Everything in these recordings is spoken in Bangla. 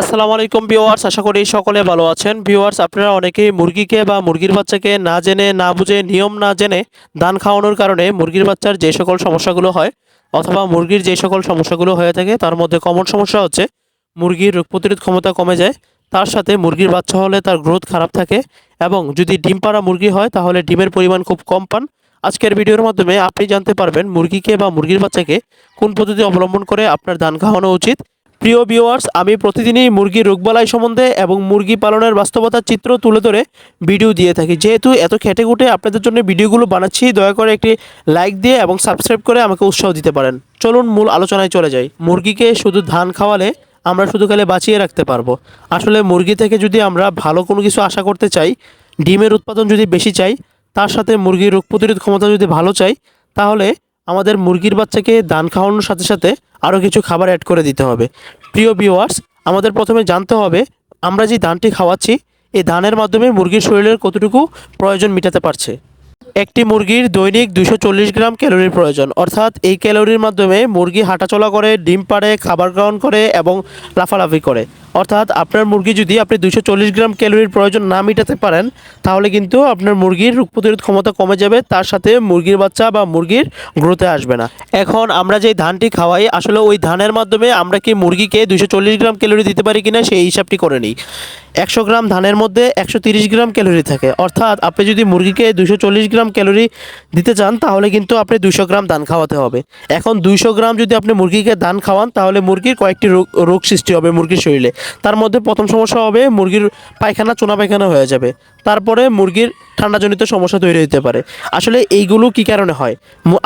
আসসালামু আলাইকুম ভিউয়ার্স, আশা করি সকলে ভালো আছেন। ভিউয়ার্স, আপনারা অনেকেই মুরগিকে বা মুরগির বাচ্চাকে না জেনে, না বুঝে, নিয়ম না জেনে ধান খাওয়ানোর কারণে মুরগির বাচ্চার যে সকল সমস্যাগুলো হয় অথবা মুরগির যে সকল সমস্যাগুলো হয়ে থাকে, তার মধ্যে কমন সমস্যা হচ্ছে মুরগির রোগ প্রতিরোধ ক্ষমতা কমে যায়, তার সাথে মুরগির বাচ্চা হলে তার গ্রোথ খারাপ থাকে এবং যদি ডিম পাড়া মুরগি হয়, তাহলে ডিমের পরিমাণ খুব কম পান। আজকের ভিডিওর মাধ্যমে আপনি জানতে পারবেন মুরগিকে বা মুরগির বাচ্চাকে কোন পদ্ধতি অবলম্বন করে আপনার ধান খাওয়ানো উচিত। প্রিয় ভিউয়ার্স আমি প্রতিদিনই মুরগির রোগবালাই সম্বন্ধে এবং মুরগি পালনের বাস্তবতার চিত্র তুলে ধরে ভিডিও দিয়ে থাকি। যেহেতু এত খেটে খুঁটে আপনাদের জন্য ভিডিওগুলো বানাচ্ছি, দয়া করে একটি লাইক দিয়ে এবং সাবস্ক্রাইব করে আমাকে উৎসাহ দিতে পারেন। চলুন মূল আলোচনায় চলে যাই। মুরগিকে শুধু ধান খাওয়ালে আমরা শুধু খালি বাঁচিয়ে রাখতে পারব। আসলে মুরগি থেকে যদি আমরা ভালো কোনো কিছু আশা করতে চাই, ডিমের উৎপাদন যদি বেশি চাই, তার সাথে মুরগির রোগ প্রতিরোধ ক্ষমতা যদি ভালো চাই, তাহলে আমাদের মুরগির বাচ্চাকে দান খাওয়ানোর সাথে সাথে আরও কিছু খাবার অ্যাড করে দিতে হবে। প্রিয় ভিওয়ার্স আমাদের প্রথমে জানতে হবে, আমরা যে ধানটি খাওয়াচ্ছি, এই ধানের মাধ্যমে মুরগির শরীরের কতটুকু প্রয়োজন মেটাতে পারছে? একটি মুরগির দৈনিক দুশো গ্রাম ক্যালোরির প্রয়োজন। অর্থাৎ এই ক্যালোরির মাধ্যমে মুরগি হাঁটাচলা করে, ডিম পাড়ে, খাবার গ্রহণ করে এবং লাফালাফি করে। অর্থাৎ আপনার মুরগি যদি আপনি দুশো গ্রাম ক্যালোরির প্রয়োজন না মেটাতে পারেন, তাহলে কিন্তু আপনার মুরগির রোগ প্রতিরোধ ক্ষমতা কমে যাবে, তার সাথে মুরগির বাচ্চা বা মুরগির গ্রোথে আসবে না। এখন আমরা যে ধানটি খাওয়াই, আসলে ওই ধানের মাধ্যমে আমরা কি মুরগিকে দুশো গ্রাম ক্যালোরি দিতে পারি কিনা সেই হিসাবটি করে নিই। একশো গ্রাম ধানের মধ্যে একশো গ্রাম ক্যালোরি থাকে। অর্থাৎ আপনি যদি মুরগিকে দুশো গ্রাম ক্যালোরি দিতে চান, তাহলে কিন্তু আপনি দুশো গ্রাম ধান খাওয়াতে হবে। এখন দুইশো গ্রাম যদি আপনি মুরগিকে ধান খাওয়ান, তাহলে মুরগির কয়েকটি রোগ রোগ সৃষ্টি হবে মুরগির শরীরে। তার মধ্যে প্রথম সমস্যা হবে মুরগির পায়খানা চোনা পায়খানা হয়ে যাবে। তারপরে মুরগির ঠান্ডাজনিত সমস্যা তৈরি হতে পারে। আসলে এইগুলো কি কারণে হয়?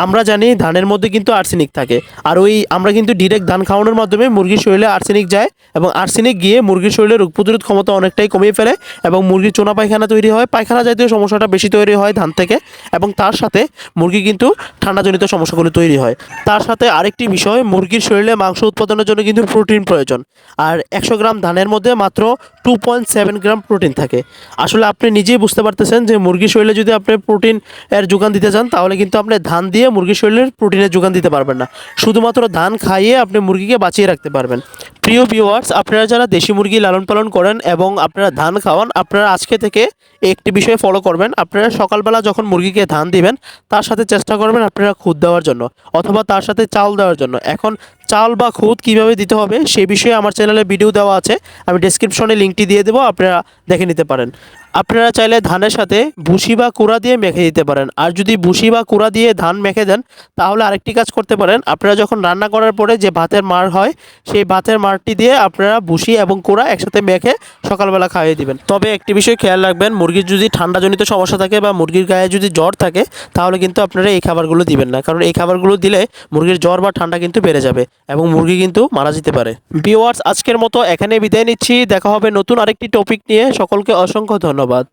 আমরা জানি ধানের মধ্যে কিন্তু আর্সেনিক থাকে। আর ওই আমরা কিন্তু ডিরেক্ট ধান খাওয়ানোর মাধ্যমে মুরগির শরীরে আর্সেনিক যায় এবং আর্সেনিক গিয়ে মুরগির শরীরে রোগ প্রতিরোধ ক্ষমতা অনেকটাই কমিয়ে ফেলে এবং মুরগির চোনা পায়খানা তৈরি হয়। পায়খানা জাতীয় সমস্যাটা বেশি তৈরি হয় ধান থেকে এবং তার সাথে মুরগি কিন্তু ঠান্ডাজনিত সমস্যাগুলো তৈরি হয়। তার সাথে আরেকটি বিষয়, মুরগির শরীরে মাংস উৎপাদনের জন্য কিন্তু প্রোটিন প্রয়োজন। আর একশো গ্রাম ধানের মধ্যে মাত্র two point seven gram protein থাকে। আসলে আপনি নিজেই বুঝতে পারতেছেন যে মুরগির শরীরে যদি আপনি প্রোটিন এর যোগান দিতে চান, তাহলে কিন্তু আপনি ধান দিয়ে মুরগি শরীরের প্রোটিনের যোগান দিতে পারবেন না। শুধুমাত্র ধান খাইয়ে আপনি মুরগিকে বাঁচিয়ে রাখতে পারবেন। প্রিয় ভিউয়ার্স আপনারা যারা দেশি মুরগি লালন পালন করেন এবং আপনারা ধান খাওয়ান, আপনারা আজকে থেকে একটি বিষয় ফলো করবেন। আপনারা সকালবেলা যখন মুরগিকে ধান দিবেন, তার সাথে চেষ্টা করবেন আপনারা খুদ দেওয়ার জন্য, অথবা তার সাথে চাল দেওয়ার জন্য। এখন চাল বা খুদ কীভাবে দিতে হবে সেই বিষয়ে আমার চ্যানেলে ভিডিও দেওয়া আছে। আমি ডেসক্রিপশনে লিঙ্কটি দিয়ে দেবো, আপনারা দেখে নিতে পারেন। আপনারা চাইলে ধানের সাথে ভুসি বা কুড়া দিয়ে মেখে দিতে পারেন। আর যদি ভুসি বা কুড়া দিয়ে ধান মেখে দেন, তাহলে আরেকটি কাজ করতে পারেন। আপনারা যখন রান্না করার পরে যে ভাতের মার হয়, সেই ভাতের মারটি দিয়ে আপনারা ভুসি এবং কুড়া একসাথে মেখে সকালবেলা খাইয়ে দিবেন। তবে একটি বিষয় খেয়াল রাখবেন, মুরগির যদি ঠান্ডাজনিত সমস্যা থাকে বা মুরগির গায়ে যদি জ্বর থাকে, তাহলে কিন্তু আপনারা এই খাবারগুলো দিবেন না। কারণ এই খাবারগুলো দিলে মুরগির জ্বর বা ঠান্ডা কিন্তু বেড়ে যাবে এবং মুরগি কিন্তু মারা যেতে পারে। বিওয়ার্স আজকের মতো এখানে বিদায় নিচ্ছি। দেখা হবে নতুন আরেকটি টপিক নিয়ে। সকলকে অসংখ্য ধন্যবাদ। آباد